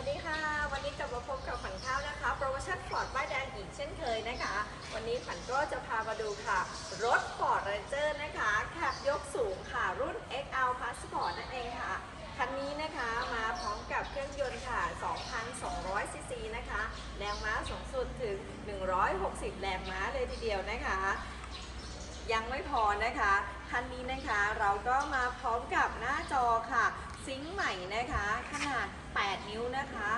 วัสดีค่ะ วันนี้กลับมาพบกับขวัญข้าวนะคะโปรโมชั่นฟอร์ดป้ายแดงอีกเช่นเคยนะคะ วันนี้ขวัญก็จะพามาดูค่ะ รถ Ford Ranger นะคะแคบยกสูงค่ะ รุ่น XL Passport นั่นเองค่ะ คันนี้นะคะมาพร้อมกับเครื่องยนต์ค่ะ 2,200 ซีซีนะคะ แรงม้าสูงสุดถึง 160 แรงม้าเลยทีเดียวนะคะยังไม่พอนะคะ คันนี้นะคะเราก็มาพร้อมกับหน้าจอค่ะ ซิงค์ใหม่นะคะ ขนาด 8 นิ้วนะคะ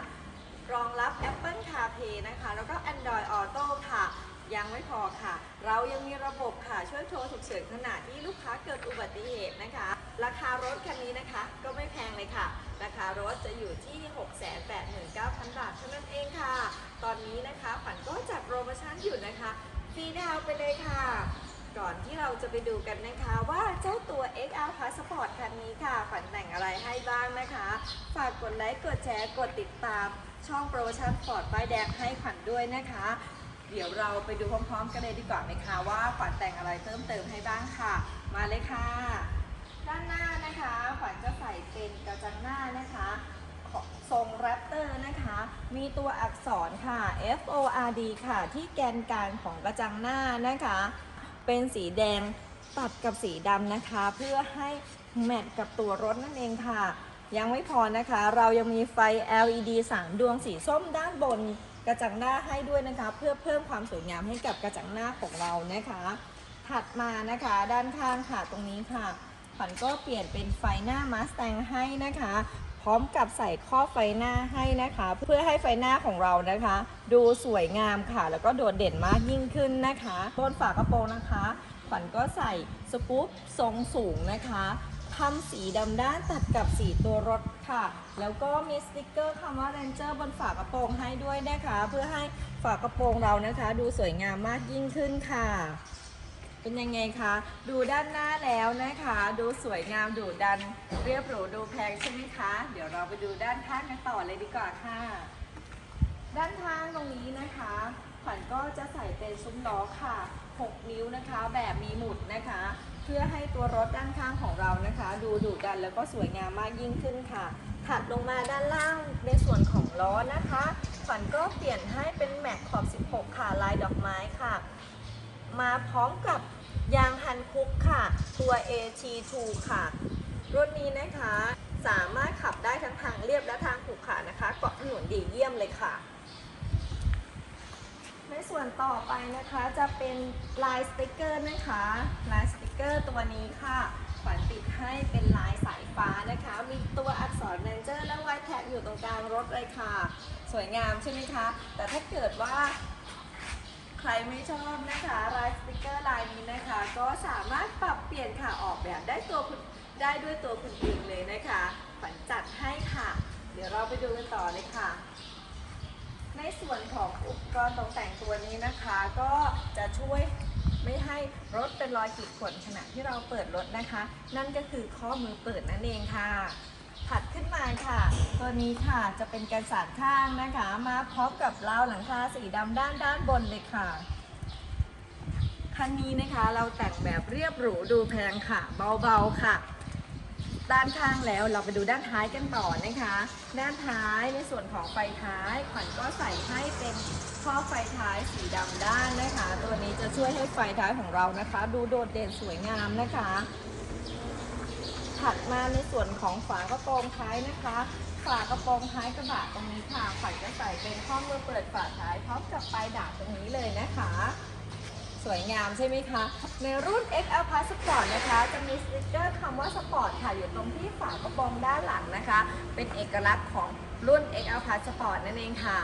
รองรับ Apple CarPlay นะคะ แล้วก็ Android Auto ค่ะ ยังไม่พอค่ะ เรายังมีระบบค่ะ ช่วยโทรฉุกเฉินขณะที่ลูกค้าเกิดอุบัติเหตุนะคะ ราคารถคันนี้นะคะ ก็ไม่แพงเลยค่ะ ราคารถจะอยู่ที่ 689,000 บาทเท่านั้นเองค่ะ ตอนนี้นะคะขวัญก็จัดโปรโมชั่นอยู่นะคะฟรีดาวไปเลยค่ะ ก่อนที่เราจะไปดูกันนะคะว่าเจ้าตัว XR Passport คันนี้ค่ะขวัญแต่งอะไรให้บ้างนะคะ ฝากกดไลค์กดแชร์กดติดตาม ช่องโปรโมชั่นฟอร์ดป้ายแดงให้ขวัญด้วยนะคะ เดี๋ยวเราไปดูพร้อมๆ กันเลยดีกว่าไหมคะว่าขวัญแต่งอะไรเพิ่มเติมให้บ้างค่ะ มาเลยค่ะ ด้านหน้านะคะขวัญจะใส่เป็นกระจังหน้านะคะทรงแรปเตอร์นะคะ มีตัวอักษรค่ะ F O R D ค่ะ ที่แกนกลางของกระจังหน้านะคะ เป็นสีแดงตัดกับสีดำนะคะ เพื่อให้แมทกับตัวรถนั่นเองค่ะ ยังไม่พอนะคะ เรายังมีไฟ LED 3 ดวงสีส้มด้านบนกระจังหน้าให้ด้วยนะคะ เพื่อเพิ่มความสวยงามให้กับกระจังหน้าของเรานะคะ ถัดมานะคะด้านข้างค่ะตรงนี้ค่ะขวัญก็เปลี่ยนเป็นไฟหน้ามาส t ต n ให้นะคะ พร้อมกับใส่ข้อไฟหน้าให้นะคะ เพื่อให้ไฟหน้าของเรานะคะ ดูสวยงามค่ะ แล้วก็โดดเด่นมากยิ่งขึ้นนะคะบนฝากระโปรงนะคะขวัญก็ใส่สกู๊ปทรงสูงนะคะทำสีดำด้านตัดกับสีตัวรถค่ะ แล้วก็มีสติกเกอร์คำว่า Ranger บนฝากระโปรงให้ด้วยนะคะ เพื่อให้ฝากระโปรงเรานะคะ ดูสวยงามมากยิ่งขึ้นค่ะ เป็นยังไงคะ ดูด้านหน้าแล้วนะคะ ดูสวยงามดูดัน เรียบหรูดูแพงใช่ไหมคะ เดี๋ยวเราไปดูด้านข้างกันต่อเลยดีกว่าค่ะ ด้านข้างตรงนี้นะคะขวัญก็จะใส่เป็นซุ้มล้อค่ะ 6 นิ้วนะคะ แบบมีหมุดนะคะ เพื่อให้ตัวรถด้านข้างของเรานะคะ ดูดุดันแล้วก็สวยงามมากยิ่งขึ้นค่ะ ถัดลงมาด้านล่างในส่วนของล้อนะคะขวัญก็เปลี่ยนให้เป็นแม็กขอบ 16 ค่ะลายดอกไม้ค่ะ มาพร้อมกับยางฮันคุกค่ะ ตัว AT2 ค่ะ รุ่นนี้นะคะ สามารถขับได้ทั้งทางเรียบและทางขรุขระนะคะ เกาะถนนดีเยี่ยมเลยค่ะ ในส่วนต่อไปนะคะจะเป็นลายสติกเกอร์นะคะ ลายสติกเกอร์ตัวนี้ค่ะขวัญติดให้เป็นลายสายฟ้านะคะ มีตัวอักษร Ranger และไวท์แท็กอยู่ตรงกลางรถเลยค่ะ สวยงามใช่ไหมคะ แต่ถ้าเกิดว่า ใครไม่ชอบนะคะลายสติกเกอร์ลายนี้นะคะ ก็สามารถปรับเปลี่ยนค่ะออกแบบได้ตัวคุณได้ด้วยตัวคุณเองเลยนะคะขวัญจัดให้ค่ะ เดี๋ยวเราไปดูกันต่อเลยค่ะ ในส่วนของอุปกรณ์ตกแต่งตัวนี้นะคะ ก็จะช่วยไม่ให้รถเป็นรอยขีดข่วนขณะที่เราเปิดรถนะคะ นั่นก็คือข้อมือเปิดนั่นเองค่ะ ถัดขึ้นมาค่ะ ตัวนี้ค่ะจะเป็นกันสาดข้างนะคะ มาพร้อมกับราวหลังคาสีดำด้านด้านบนเลยค่ะคันนี้นะคะเราแต่งแบบเรียบหรูดูแพงค่ะ เบาๆค่ะ ด้านข้างแล้วเราไปดูด้านท้ายกันต่อนะคะ ด้านท้ายในส่วนของไฟท้ายขวัญก็ใส่ให้เป็นข้อไฟท้ายสีดำด้านนะคะ ตัวนี้จะช่วยให้ไฟท้ายของเรานะคะ ดูโดดเด่นสวยงามนะคะ ถัดมาในส่วนของฝากระโปรงท้ายนะคะ ฝากระโปรงท้ายกระบะตรงนี้ค่ะขวัญจะใส่เป็นข้อมือเปิดฝาท้ายพร้อมกับปลายดาบตรงนี้เลยนะคะ สวยงามใช่ไหมคะ ในรุ่น XL Plus Sport นะคะ จะมีสติ๊กเกอร์คำว่า Sport ค่ะอยู่ตรงที่ฝากระโปรงด้านหลังนะคะ เป็นเอกลักษณ์ของรุ่น XL Plus Sport นั่นเองค่ะ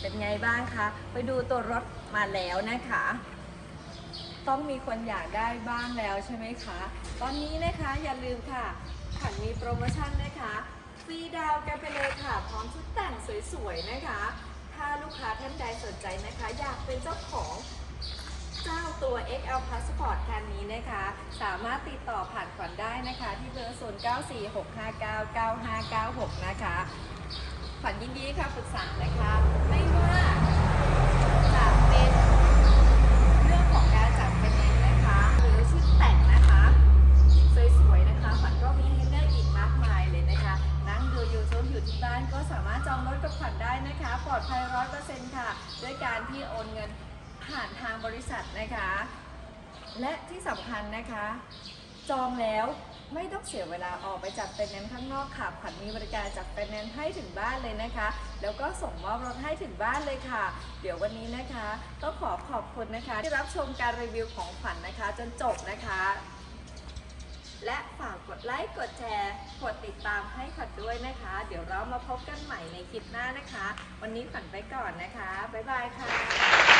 เป็นไงบ้างคะ ไปดูตัวรถมาแล้วนะคะ ต้องมีคนอยากได้บ้างแล้วใช่ไหมคะ ตอนนี้นะคะอย่าลืมค่ะขันมีโปรโมชั่นนะคะฟรีดาวน์กันไปเลยค่ะ พร้อมชุดแต่งสวยๆนะคะ ถ้าลูกค้าท่านใดสนใจนะคะ อยากเป็นเจ้าของเจ้าตัว XL Passport คันนี้นะคะ สามารถติดต่อผ่านขวัญได้นะคะ ที่เบอร์ 0946599596 นะคะขวัญยินดีค่ะปรึกษานะคะ ไม่ว่า ผ่านทางบริษัทนะคะ และที่สำคัญนะคะ จองแล้วไม่ต้องเสียเวลาออกไปจัดไฟแนนข้างนอกค่ะขวัญมีบริการจัดไฟแนนให้ถึงบ้านเลยนะคะ แล้วก็ส่งมอบรถให้ถึงบ้านเลยค่ะ เดี๋ยววันนี้นะคะต้องขอขอบคุณนะคะ ที่รับชมการรีวิวของขวัญนะคะ จนจบนะคะ และฝากกดไลค์กดแชร์กดติดตามให้ขวัญด้วยนะคะ เดี๋ยวเรามาพบกันใหม่ในคลิปหน้านะคะ วันนี้ขวัญไปก่อนนะคะบ๊ายบายค่ะ